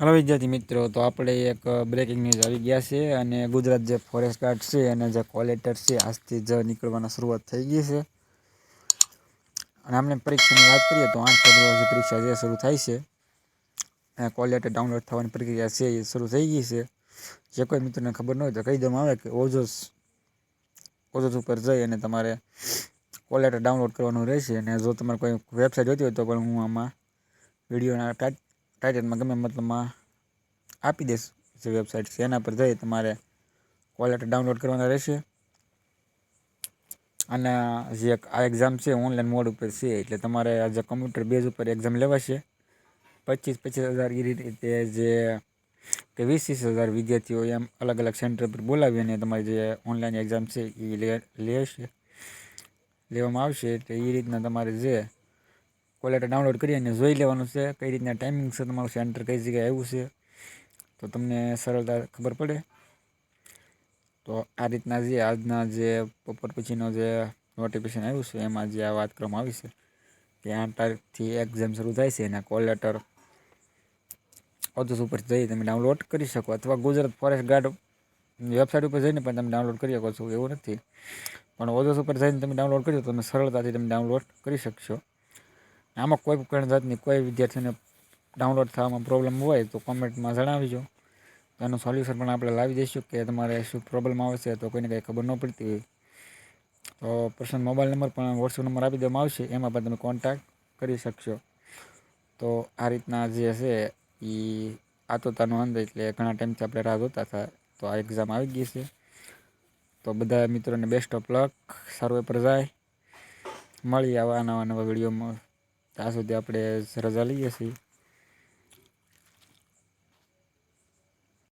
Hello વિદ્યાર્થી મિત્રો, તો આપણે એક બ્રેકિંગ ન્યૂઝ આવી ગયા છે અને ગુજરાત જે ફોરેસ્ટ ગાર્ડ છે અને જે કોલેટર છે, આજથી જ નીકળવાની શરૂઆત થઈ ગઈ છે. અને આપણે પરીક્ષાની વાત કરીએ તો આઠ ફેબ્રુઆરીથી પરીક્ષા જે શરૂ થાય છે. કોલેટર ડાઉનલોડ થવાની પ્રક્રિયા છે એ શરૂ થઈ ગઈ છે. જે કોઈ મિત્રોને ખબર ન હોય તો કહી દેવામાં આવે કે ઓઝોસ ઓઝોસ ઉપર જઈ અને તમારે કોલેટર ડાઉનલોડ કરવાનું રહેશે. અને જો તમારે કોઈ વેબસાઇટ જોતી હોય તો પણ હું આમાં વિડીયોના ટાઇટલમાં ગમે મતલબમાં આપી દઈશ જે વેબસાઇટ છે, એના પર જઈ તમારે કોલેટર ડાઉનલોડ કરવાના રહેશે. અને જે આ એક્ઝામ છે ઓનલાઈન મોડ ઉપર છે, એટલે તમારે આ જે કમ્પ્યુટર બેઝ ઉપર એક્ઝામ લેવાશે. પચીસ પચીસ હજાર એ રીતે જે કે વીસ વીસ હજાર વિદ્યાર્થીઓ એમ અલગ અલગ સેન્ટર પર બોલાવી અને તમારી જે ઓનલાઈન એક્ઝામ છે એ લે, લેશે. લેવામાં આવશે એટલે એ રીતના તમારે જે કોલેટર ડાઉનલોડ કરી અને જોઈ લેવાનું છે કઈ રીતના ટાઈમિંગ છે તમારું સેન્ટર કઈ જગ્યાએ આવ્યું છે. તો તમને સરળતા ખબર પડે. તો આ રીતના જે આજના જે બપોર પછીનો જે નોટિફિકેશન આવ્યું છે, એમાં જે આ વાત કરવામાં આવી છે કે આઠ તારીખથી એક્ઝામ શરૂ થાય છે એના કોલ લેટર ઓથસ ઉપર જઈ તમે ડાઉનલોડ કરી શકો અથવા ગુજરાત ફોરેસ્ટ ગાર્ડ વેબસાઇટ ઉપર જઈને પણ તમે ડાઉનલોડ કરી શકો છો એવું નથી. પણ ઓથસ ઉપર જઈને તમે ડાઉનલોડ કરી તો તમે સરળતાથી તમે ડાઉનલોડ કરી શકશો. આમાં કોઈ પણ જાતની કોઈ વિદ્યાર્થીને ડાઉનલોડ થવામાં પ્રોબ્લેમ હોય તો કોમેન્ટમાં જણાવજો. તો એનું સોલ્યુશન પણ આપણે લાવી દઈશું કે તમારે શું પ્રોબ્લેમ આવશે તો કોઈને કંઈ ખબર ન પડતી હોય. તો પર્સનલ મોબાઈલ નંબર પણ વોટ્સઅપ નંબર આપી દેવામાં આવશે, એમાં પણ તમે કોન્ટેક્ટ કરી શકશો. તો આ રીતના જે છે એ આતોતાનો અંત એટલે ઘણા ટાઈમથી આપણે રાહ જોતા હતા, તો આ એક્ઝામ આવી ગઈ છે. તો બધા મિત્રોને બેસ્ટ ઓફ લક સારું પેપર જાય મળી આવા નવા નવા વિડીયોમાં ત્યાં સુધી આપણે રજા લઈએ છીએ.